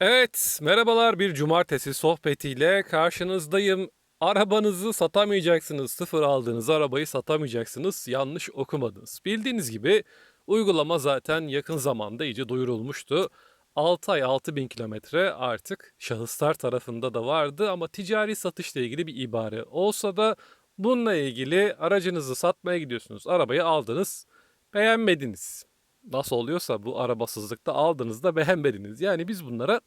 Evet, merhabalar bir cumartesi sohbetiyle karşınızdayım. Arabanızı satamayacaksınız, sıfır aldığınız arabayı satamayacaksınız, yanlış okumadınız. Bildiğiniz gibi uygulama zaten yakın zamanda iyice duyurulmuştu. 6 ay 6000 kilometre artık şahıslar tarafında da vardı ama ticari satışla ilgili bir ibare olsa da bununla ilgili aracınızı satmaya gidiyorsunuz. Arabayı aldınız, beğenmediniz nasıl oluyorsa bu arabasızlıkta aldığınızda beğenmediniz. Yani biz bunlara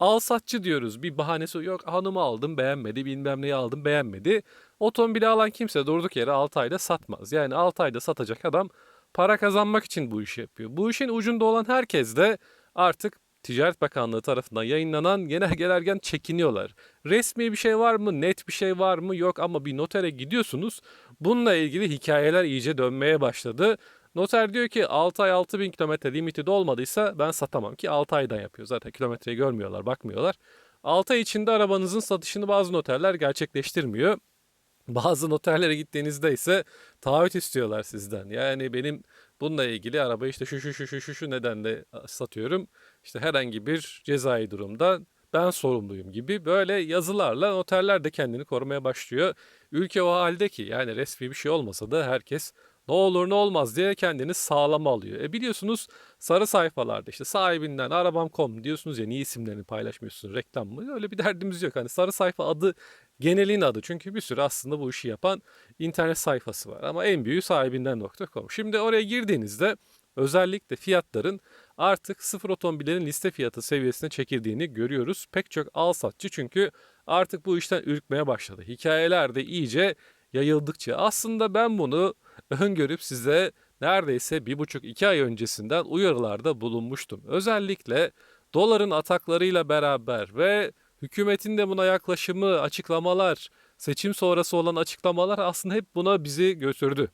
al satçı diyoruz. Bir bahanesi yok hanımı aldım beğenmedi bilmem neyi aldım beğenmedi. Otomobili alan kimse durduk yere 6 ayda satmaz. Yani 6 ayda satacak adam para kazanmak için bu işi yapıyor. Bu işin ucunda olan herkes de artık Ticaret Bakanlığı tarafından yayınlanan genelgelerden çekiniyorlar. Resmi bir şey var mı, net bir şey var mı yok ama bir notere gidiyorsunuz. Bununla ilgili hikayeler iyice dönmeye başladı. Noter diyor ki 6 ay 6000 kilometre limiti dolmadıysa ben satamam ki 6 aydan yapıyor. Zaten kilometreyi görmüyorlar, bakmıyorlar. 6 ay içinde arabanızın satışını bazı noterler gerçekleştirmiyor. Bazı noterlere gittiğinizde ise taahhüt istiyorlar sizden. Yani benim bununla ilgili arabayı işte şu şu şu şu şu şu nedenle satıyorum. İşte herhangi bir cezai durumda ben sorumluyum gibi böyle yazılarla noterler de kendini korumaya başlıyor. Ülke o halde ki yani resmi bir şey olmasa da herkes ne olur ne olmaz diye kendini sağlama alıyor. E biliyorsunuz sarı sayfalarda işte sahibinden arabam.com diyorsunuz ya niye isimlerini paylaşmıyorsunuz reklam mı? Öyle bir derdimiz yok. Hani sarı sayfa adı genelin adı. Çünkü bir sürü aslında bu işi yapan internet sayfası var. Ama en büyüğü sahibinden.com. Şimdi oraya girdiğinizde özellikle fiyatların artık sıfır otomobillerin liste fiyatı seviyesine çekildiğini görüyoruz. Pek çok al satçı çünkü artık bu işten ürkmeye başladı. Hikayeler de iyice yayıldıkça aslında ben bunu öngörüp size neredeyse bir buçuk iki ay öncesinden uyarılarda bulunmuştum. Özellikle doların ataklarıyla beraber ve hükümetin de buna yaklaşımı, açıklamalar, seçim sonrası olan açıklamalar aslında hep buna bizi götürdü.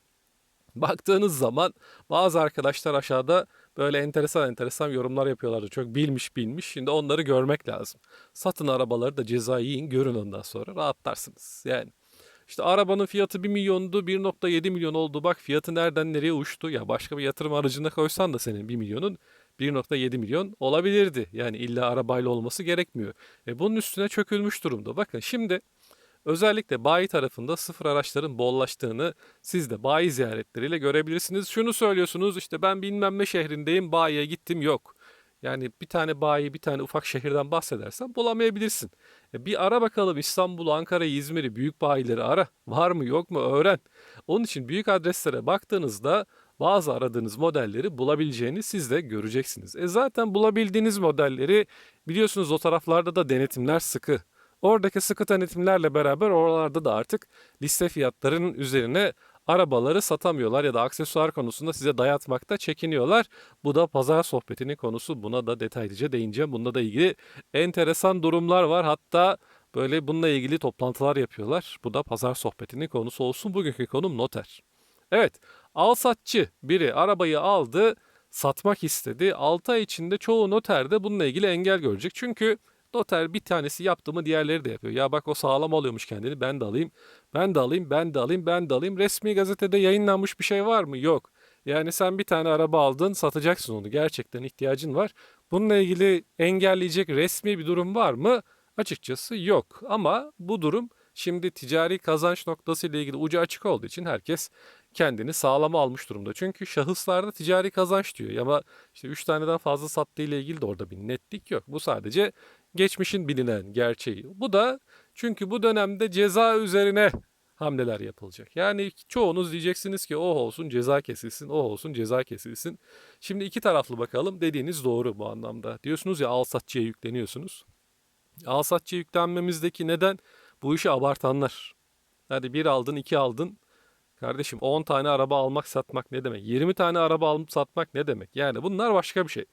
Baktığınız zaman bazı arkadaşlar aşağıda böyle enteresan enteresan yorumlar yapıyorlardı. Çok bilmiş bilmiş. Şimdi onları görmek lazım. Satın arabaları da ceza yiyin görün ondan sonra rahatlarsınız. Yani işte arabanın fiyatı 1 milyondu 1.7 milyon oldu. Bak fiyatı nereden nereye uçtu. Ya başka bir yatırım aracına koysan da senin 1 milyonun 1.7 milyon olabilirdi. Yani illa arabayla olması gerekmiyor. E bunun üstüne çökülmüş durumda. Bakın şimdi özellikle bayi tarafında sıfır araçların bollaştığını siz de bayi ziyaretleriyle görebilirsiniz. Şunu söylüyorsunuz işte ben bilmem ne şehrindeyim bayiye gittim yok. Yani bir tane bayi, bir tane ufak şehirden bahsedersen bulamayabilirsin. E bir ara bakalım İstanbul'u, Ankara'yı, İzmir'i, büyük bayileri ara. Var mı yok mu öğren. Onun için büyük adreslere baktığınızda bazı aradığınız modelleri bulabileceğini siz de göreceksiniz. E zaten bulabildiğiniz modelleri biliyorsunuz o taraflarda da denetimler sıkı. Oradaki sıkı denetimlerle beraber oralarda da artık liste fiyatlarının üzerine arabaları satamıyorlar ya da aksesuar konusunda size dayatmakta çekiniyorlar. Bu da pazar sohbetinin konusu. Buna da detaylıca değineceğim. Bununla da ilgili enteresan durumlar var. Hatta böyle bununla ilgili toplantılar yapıyorlar. Bu da pazar sohbetinin konusu olsun. Bugünkü konum noter. Evet, al satçı biri arabayı aldı, satmak istedi. 6 ay içinde çoğu noter de bununla ilgili engel görecek. Çünkü Noter bir tanesi yaptı mı diğerleri de yapıyor. Ya bak o sağlam alıyormuş kendini ben de alayım. Ben de alayım, ben de alayım, ben de alayım. Resmi gazetede yayınlanmış bir şey var mı? Yok. Yani sen bir tane araba aldın, satacaksın onu. Gerçekten ihtiyacın var. Bununla ilgili engelleyecek resmi bir durum var mı? Açıkçası yok. Ama bu durum şimdi ticari kazanç noktası ile ilgili ucu açık olduğu için herkes kendini sağlama almış durumda. Çünkü şahıslarda ticari kazanç diyor. Ama işte 3 taneden fazla sattığı ile ilgili de orada bir netlik yok. Bu sadece geçmişin bilinen gerçeği. Bu da çünkü bu dönemde ceza üzerine hamleler yapılacak. Yani çoğunuz diyeceksiniz ki oh olsun ceza kesilsin, oh olsun ceza kesilsin. Şimdi iki taraflı bakalım dediğiniz doğru bu anlamda. Diyorsunuz ya alsatçıya yükleniyorsunuz. Alsatçıya yüklenmemizdeki neden bu işi abartanlar. Hadi bir aldın, iki aldın. Kardeşim 10 tane araba almak satmak ne demek? 20 tane araba alıp satmak ne demek? Yani bunlar başka bir şey.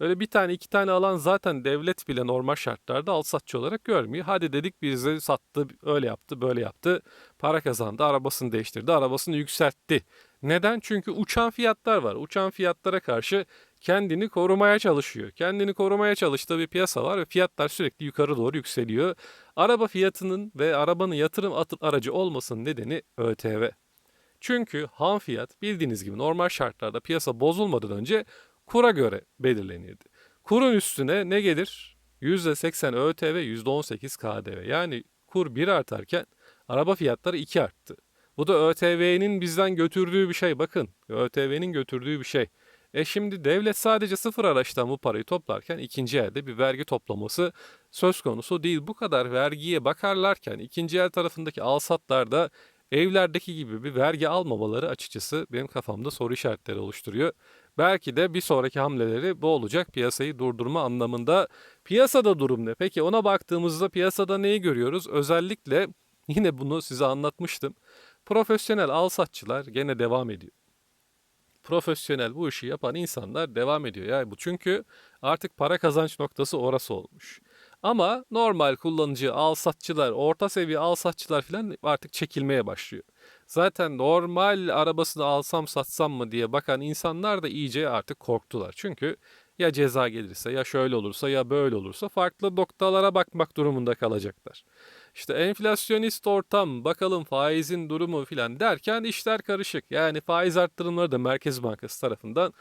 Öyle bir tane iki tane alan zaten devlet bile normal şartlarda al satçı olarak görmüyor. Hadi dedik bize sattı, öyle yaptı, böyle yaptı. Para kazandı, arabasını değiştirdi, arabasını yükseltti. Neden? Çünkü uçan fiyatlar var. Uçan fiyatlara karşı kendini korumaya çalışıyor. Kendini korumaya çalıştığı bir piyasa var ve fiyatlar sürekli yukarı doğru yükseliyor. Araba fiyatının ve arabanın yatırım aracı olmasının nedeni ÖTV. Çünkü ham fiyat bildiğiniz gibi normal şartlarda piyasa bozulmadan önce kura göre belirlenirdi. Kurun üstüne ne gelir? %80 ÖTV, %18 KDV. Yani kur 1 artarken araba fiyatları 2 arttı. Bu da ÖTV'nin bizden götürdüğü bir şey bakın. ÖTV'nin götürdüğü bir şey. E şimdi devlet sadece sıfır araçtan bu parayı toplarken ikinci elde bir vergi toplaması söz konusu değil. Bu kadar vergiye bakarlarken ikinci el tarafındaki alsatlarda evlerdeki gibi bir vergi almamaları açıkçası benim kafamda soru işaretleri oluşturuyor. Belki de bir sonraki hamleleri bu olacak piyasayı durdurma anlamında. Piyasada durum ne? Peki ona baktığımızda piyasada neyi görüyoruz? Özellikle yine bunu size anlatmıştım. Profesyonel alsatçılar gene devam ediyor. Profesyonel bu işi yapan insanlar devam ediyor. Yani bu çünkü artık para kazanç noktası orası olmuş. Ama normal kullanıcı alsatçılar, orta seviye alsatçılar falan artık çekilmeye başlıyor. Zaten normal arabasını alsam satsam mı diye bakan insanlar da iyice artık korktular. Çünkü ya ceza gelirse ya şöyle olursa ya böyle olursa farklı noktalara bakmak durumunda kalacaklar. İşte enflasyonist ortam, bakalım faizin durumu filan derken işler karışık. Yani faiz arttırımları da Merkez Bankası tarafından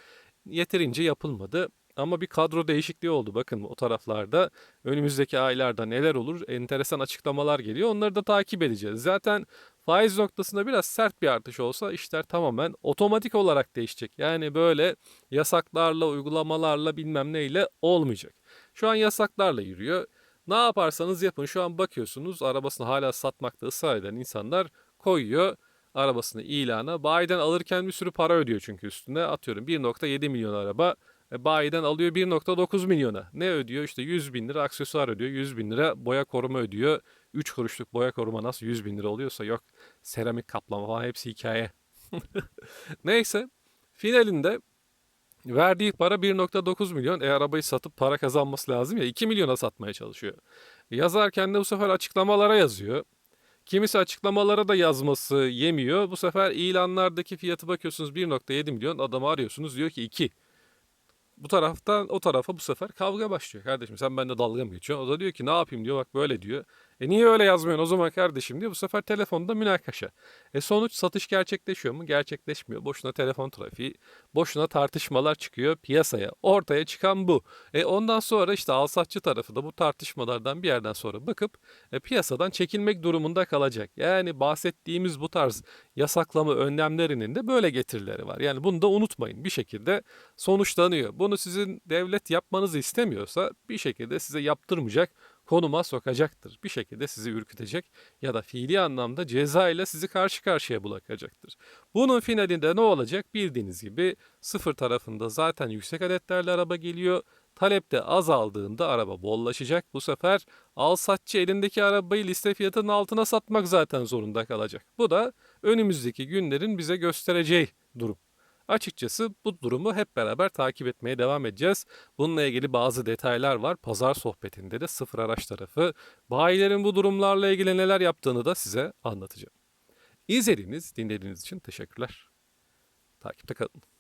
yeterince yapılmadı. Ama bir kadro değişikliği oldu bakın o taraflarda. Önümüzdeki aylarda neler olur enteresan açıklamalar geliyor. Onları da takip edeceğiz. Zaten faiz noktasında biraz sert bir artış olsa işler tamamen otomatik olarak değişecek. Yani böyle yasaklarla, uygulamalarla bilmem neyle olmayacak. Şu an yasaklarla yürüyor. Ne yaparsanız yapın şu an bakıyorsunuz arabasını hala satmakta ısrar eden insanlar koyuyor arabasını ilana. Bayiden alırken bir sürü para ödüyor çünkü üstüne atıyorum 1.7 milyon araba bayiden alıyor 1.9 milyona. Ne ödüyor? İşte 100 bin lira aksesuar ödüyor. 100 bin lira boya koruma ödüyor. 3 kuruşluk boya koruma nasıl 100 bin lira oluyorsa yok. Seramik kaplama falan hepsi hikaye. Neyse finalinde verdiği para 1.9 milyon. E arabayı satıp para kazanması lazım ya 2 milyona satmaya çalışıyor. Yazarken de bu sefer açıklamalara yazıyor. Kimisi açıklamalara da yazması yemiyor. Bu sefer ilanlardaki fiyatı bakıyorsunuz 1.7 milyon adamı arıyorsunuz diyor ki 2. Bu taraftan o tarafa bu sefer kavga başlıyor. Kardeşim sen bende dalga mı geçiyorsun? O da diyor ki ne yapayım diyor bak böyle diyor. E niye öyle yazmıyorsun o zaman kardeşim diyor. Bu sefer telefonda münakaşa. E sonuç satış gerçekleşiyor mu? Gerçekleşmiyor. Boşuna telefon trafiği, boşuna tartışmalar çıkıyor piyasaya. Ortaya çıkan bu. E ondan sonra işte alsatçı tarafı da bu tartışmalardan bir yerden sonra bakıp e, piyasadan çekilmek durumunda kalacak. Yani bahsettiğimiz bu tarz yasaklama önlemlerinin de böyle getirileri var. Yani bunu da unutmayın. Bir şekilde sonuçlanıyor. Bunu sizin devlet yapmanızı istemiyorsa bir şekilde size yaptırmayacak konuma sokacaktır. Bir şekilde sizi ürkütecek ya da fiili anlamda ceza ile sizi karşı karşıya bırakacaktır. Bunun finalinde ne olacak? Bildiğiniz gibi sıfır tarafında zaten yüksek adetlerle araba geliyor. Talepte azaldığında araba bollaşacak. Bu sefer al satçı elindeki arabayı liste fiyatının altına satmak zaten zorunda kalacak. Bu da önümüzdeki günlerin bize göstereceği durum. Açıkçası bu durumu hep beraber takip etmeye devam edeceğiz. Bununla ilgili bazı detaylar var. Pazar sohbetinde de sıfır araç tarafı bayilerin bu durumlarla ilgili neler yaptığını da size anlatacağım. İzlediğiniz, dinlediğiniz için teşekkürler. Takipte kalın.